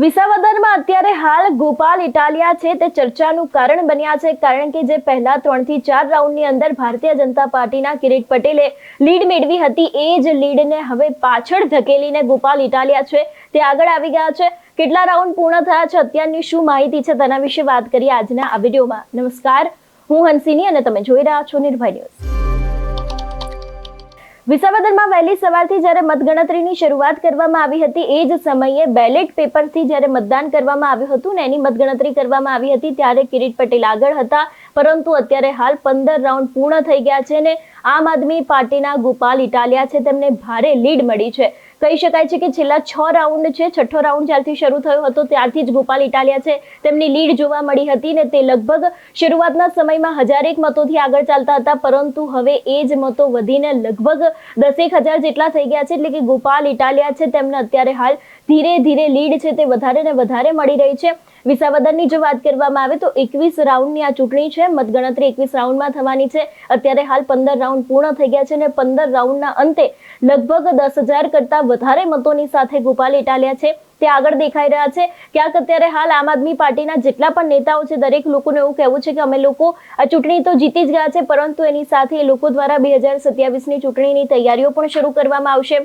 વિસાવદરમાં અત્યારે હાલ ગોપાલ ઇટાલિયા છે તે ચર્ચાનું કારણ બન્યા છે કારણ કે જે પહેલા ત્રણથી ચાર રાઉન્ડની અંદર ભારતીય જનતા પાર્ટીના કિરીટ પટેલે લીડ મેળવી હતી, એ જ લીડને હવે પાછળ ધકેલીને ગોપાલ ઇટાલિયા છે તે આગળ આવી ગયા છે. કેટલા રાઉન્ડ પૂર્ણ થયા છે અત્યારની શું માહિતી છે તેના વિશે વાત કરીએ આજના આ વિડીયોમાં. નમસ્કાર, હું હંસિની અને તમે જોઈ રહ્યા છો નિર્ભય ન્યૂઝ. વિસાવદરમાં વહેલી સવારથી જ્યારે મતગણતરીની શરૂઆત કરવામાં આવી હતી, એ જ સમયે બેલેટ પેપરથી જ્યારે મતદાન કરવામાં આવ્યું હતું ને એની મતગણતરી કરવામાં આવી હતી, ત્યારે કિરીટ પટેલ આગળ હતા. પરંતુ અત્યારે હાલ પંદર રાઉન્ડ પૂર્ણ થઈ ગયા છે ને આમ આદમી પાર્ટીના ગોપાલ ઇટાલિયા છે, તેમને ભારે લીડ મળી છે. કહી શકાય છે કે છેલ્લા છ રાઉન્ડ છે, છઠ્ઠો રાઉન્ડ જ્યારથી શરૂ થયો હતો, ત્યારથી જ ગોપાલ ઇટાલિયા છે, તેમની લીડ જોવા મળી હતી ને તે લગભગ શરૂઆતના સમયમાં હજારેક મતોથી આગળ ચાલતા હતા, પરંતુ હવે એ જ મતો વધીને લગભગ દસેક હજાર જેટલા થઈ ગયા છે, એટલે કે ગોપાલ, ઇટાલિયા છે, તેમને અત્યારે હાલ ધીરે ધીરે લીડ છે તે વધારે ને વધારે મળી રહી છે. વિસાવદરની જો વાત કરવામાં આવે તો એકવીસ રાઉન્ડની આ ચૂંટણી છે. મતગણતરી એકવીસ રાઉન્ડમાં થવાની છે. અત્યારે હાલ પંદર રાઉન્ડ પૂર્ણ થઈ ગયા છે અને પંદર રાઉન્ડના અંતે લગભગ દસ હજાર કરતા વધારે મતોની સાથે ગોપાલ ઇટાલિયા છે. તે આગળ દેખાઈ રહ્યા છે. ક્યાંક અત્યારે હાલ આમ આદમી પાર્ટીના જેટલા પણ નેતાઓ છે, દરેક લોકોને એવું કહેવું છે કે અમે લોકો આ ચૂંટણી તો જીતી જ ગયા છે, પરંતુ એની સાથે એ લોકો દ્વારા બે હજાર સત્યાવીસની ચૂંટણીની તૈયારીઓ પણ શરૂ કરવામાં આવશે.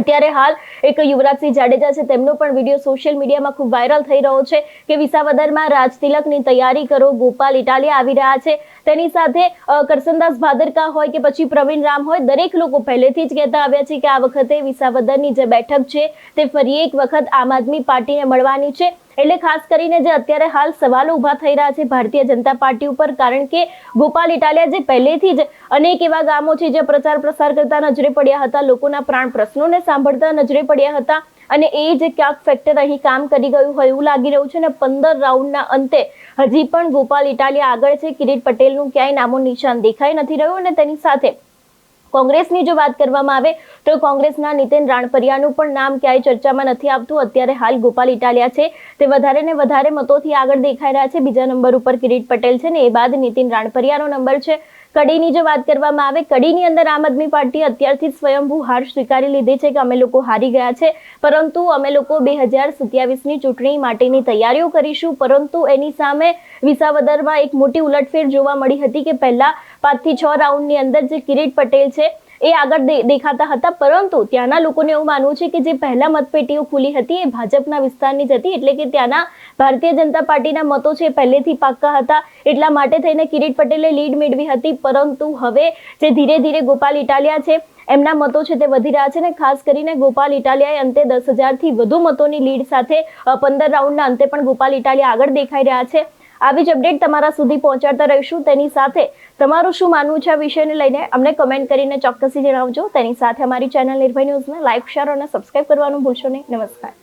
અત્યારે હાલ એક યુવરાજસિંહ જાડેજા છે, તેમનો પણ વીડિયો સોશિયલ મીડિયામાં ખૂબ વાયરલ થઈ રહ્યો છે કે વિસાવદરમાં રાજ તિલકની તૈયારી કરો, ગોપાલ ઇટાલિયા આવી રહ્યા છે. તેની સાથે કરસનદાસ ભાદરકા હોય કે પછી પ્રવીણ રામ હોય, દરેક લોકો પહેલેથી જ કહેતા આવ્યા છે કે આ વખતે વિસાવદરની જે બેઠક છે, તે ફરી એક વખત આમ આદમી પાર્ટીને મળવાની છે. એટલે ખાસ કરીને જે અત્યારે હાલ સવાલો ઊભા થઈ રહ્યા છે ભારતીય જનતા પાર્ટી ઉપર, કારણ કે ગોપાલ ઇટાલિયા જે પહેલેથી જ અનેક એવા ગામો છે જે પ્રચાર પ્રસાર કરતા નજરે પડ્યા હતા, લોકોના પ્રાણ પ્રશ્નોને સાંભળતા નજરે પડ્યા હતા અને એ જે ક્યાંક ફેક્ટર અહીં કામ કરી ગયું હોય એવું લાગી રહ્યું છે ને પંદર રાઉન્ડના અંતે હજી પણ ગોપાલ ઇટાલિયા આગળ છે. કિરીટ પટેલનું ક્યાંય નામો નિશાન દેખાઈ નથી રહ્યું અને તેની સાથે કોંગ્રેસની જો વાત કરવામાં આવે તો કોંગ્રેસના નીતિન રાણપરિયાનું પણ નામ ક્યાંય ચર્ચામાં નથી આવતું. અત્યારે હાલ ગોપાલ ઇટાલિયા છે. તે વધારે ને વધારે મતોથી આગળ દેખાઈ રહ્યા છે. બીજા નંબર ઉપર કિરીટ પટેલ છે ને એ બાદ નીતિન રાણપરિયાનો નંબર છે. કડીની જો વાત કરવામાં આવે, કડીની અંદર આમ આદમી પાર્ટી અત્યારથી જ સ્વયંભૂ હાર સ્વીકારી લીધી છે કે અમે લોકો હારી ગયા છે. પરંતુ અમે લોકો બે હજાર સત્યાવીસની ચૂંટણી માટેની તૈયારીઓ કરીશું. પરંતુ એની સામે વિસાવદરમાં એક મોટી ઉલટફેર જોવા મળી હતી કે પહેલા પાંચથી છ રાઉન્ડની અંદર જે કિરીટ પટેલ છે એ આગળ દેખાતા હતા, પરંતુ ત્યાંના લોકોને એવું માનવું છે કે જે પહેલા મતપેટીઓ ખુલી હતી એ ભાજપના વિસ્તારની જ હતી, એટલે કે ત્યાંના ભારતીય જનતા પાર્ટીના મતો છે પહેલેથી પાક્કા હતા, એટલા માટે થઈને કિરીટ પટેલે લીડ મેળવી હતી, પરંતુ હવે જે ધીરે ધીરે ગોપાલ ઇટાલિયા છે, એમના મતો છે તે વધી રહ્યા છે ને ખાસ કરીને ગોપાલ ઇટાલિયાએ અંતે દસ હજારથી વધુ મતોની લીડ સાથે પંદર રાઉન્ડના અંતે પણ ગોપાલ ઇટાલિયા આગળ દેખાઈ રહ્યા છે. આવી જ અપડેટ તમારા સુધી પહોંચાડતા રહીશું. તેની સાથે તમારું શું માનવું છે આ વિષયને લઈને અમને કમેન્ટ કરીને ચોક્કસથી જણાવજો. તેની સાથે અમારી ચેનલ નિર્ભય ન્યૂઝને લાઇક શેર અને સબસ્ક્રાઇબ કરવાનું ભૂલશો નહીં. નમસ્કાર.